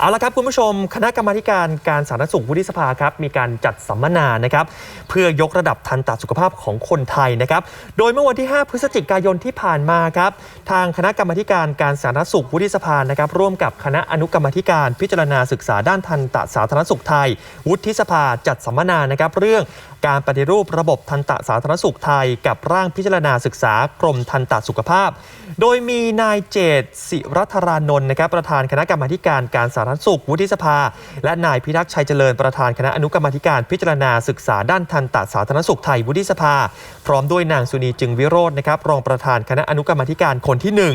เอาละครับคุณผู้ชม คณะกรรมาธิการการสาธารณสุขวุฒิสภาครับมีการจัดสัมมนานะครับเพื่อยกระดับทันตสุขภาพของคนไทยนะครับโดยเมื่อวันที่ 5 พฤศจิกายนที่ผ่านมาครับทางคณะกรรมาธิการการสาธารณสุขวุฒิสภานะครับร่วมกับคณะอนุกรรมาธิการพิจารณาศึกษาด้านทันตสาธารณสุขไทย วุฒิสภาจัดสัมมนานะครับเรื่องการปฏิรูประบบทันตสาธารณสุขไทย กับร่างพิจารณาศึกษากรมทันตสุขภาพ โดยมีนายเจตศิรัธรานนท์นะครับประธานคณะกรรมาการการสาธารณสุขวุฒิสภา และนายพิทักษ์ชัยเจริญประธานคณะอนุกรรมาธิการพิจารณาศึกษาด้านทันตสาธารณสุขไทยวุฒิสภา พร้อมด้วยนางสุนีจึงวิโรจน์นะครับรองประธานคณะอนุกรรมาธิการคนที่หนึ่ง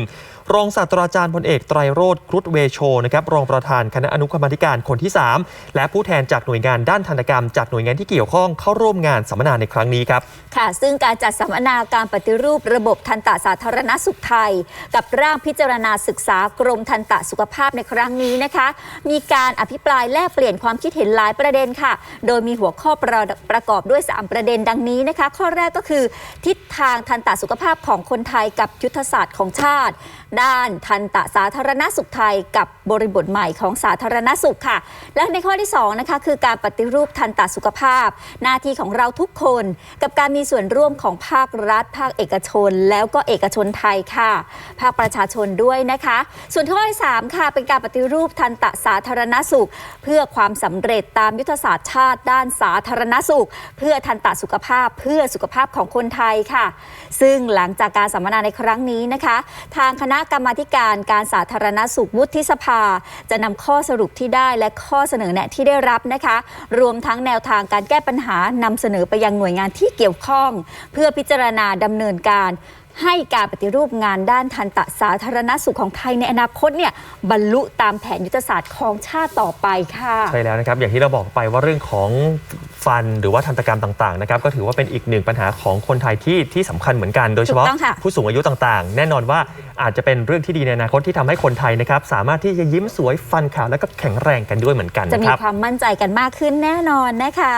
รองศาสตราจารย์พลเอกไตรโรธครุฑเวโชนะครับรองประธานคณะอนุกรรมธิการคนที่ 3 และผู้แทนจากหน่วยงานด้านทันตกรรม จากหน่วยงานที่เกี่ยวข้องเข้าร่วมงานสัมมนาในครั้งนี้ครับค่ะ ซึ่งการจัดสัมมนาการปฏิรูประบบทันตสาธารณสุขไทย กับร่างพิจารณาศึกษากรมทันตสุขภาพในครั้งนี้นะคะ มีการอภิปรายแลกเปลี่ยนความคิดเห็นหลายประเด็นค่ะ โดยมีหัวข้อประประกอบด้วย 3 ประเด็นดังนี้นะคะ ข้อแรกก็คือ ทิศทางทันตสุขภาพของคนไทยกับยุทธศาสตร์ของชาติด้านทันตสาธารณสุขไทยกับบริบทใหม่ของสาธารณสุขค่ะ และในข้อที่สองนะคะคือการปฏิรูปทันตสุขภาพ หน้าที่ของเราทุกคน กับการมีส่วนร่วมของภาครัฐ ภาคเอกชน แล้วก็เอกชนไทยค่ะ ภาคประชาชนด้วยนะคะ ส่วนข้อที่สามค่ะเป็นการปฏิรูปทันตสาธารณสุข เพื่อความสำเร็จตามยุทธศาสตร์ชาติ ด้านสาธารณสุข เพื่อทันตสุขภาพ เพื่อสุขภาพของคนไทยค่ะ ซึ่งหลังจากการสัมมนาในครั้งนี้นะคะ ทางคณะกรรมาการการสาธารณสุขวุฒิสภาจะนำข้อสรุปที่ได้และข้อเสนอแนะที่ได้รับนะคะ รวมทั้งแนวทางการแก้ปัญหานำเสนอไปยังหน่วยงานที่เกี่ยวข้อง เพื่อพิจารณาดำเนินการ ให้การปฏิรูปงานด้านทันตสาธารณสุขของไทยในอนาคตเนี่ยบรรลุตามแผนยุทธศาสตร์ของชาติต่อไปค่ะ ใช่แล้วนะครับ อย่างที่เราบอกไปว่าเรื่องของฟันหรือว่าทันตกรรมต่างๆนะครับก็ถือว่าเป็นอีกหนึ่งปัญหาของคนไทยที่ที่สำคัญเหมือนกัน โดยเฉพาะถูกต้องค่ะ ผู้สูงอายุต่างๆ แน่นอนว่าอาจจะเป็นเรื่องที่ดีในอนาคตที่ทำให้คนไทยนะครับสามารถที่จะยิ้มสวยฟันขาวแล้วก็แข็งแรงกันด้วยเหมือนกันจะนะมีครับ ความมั่นใจกันมากขึ้นแน่นอนนะคะ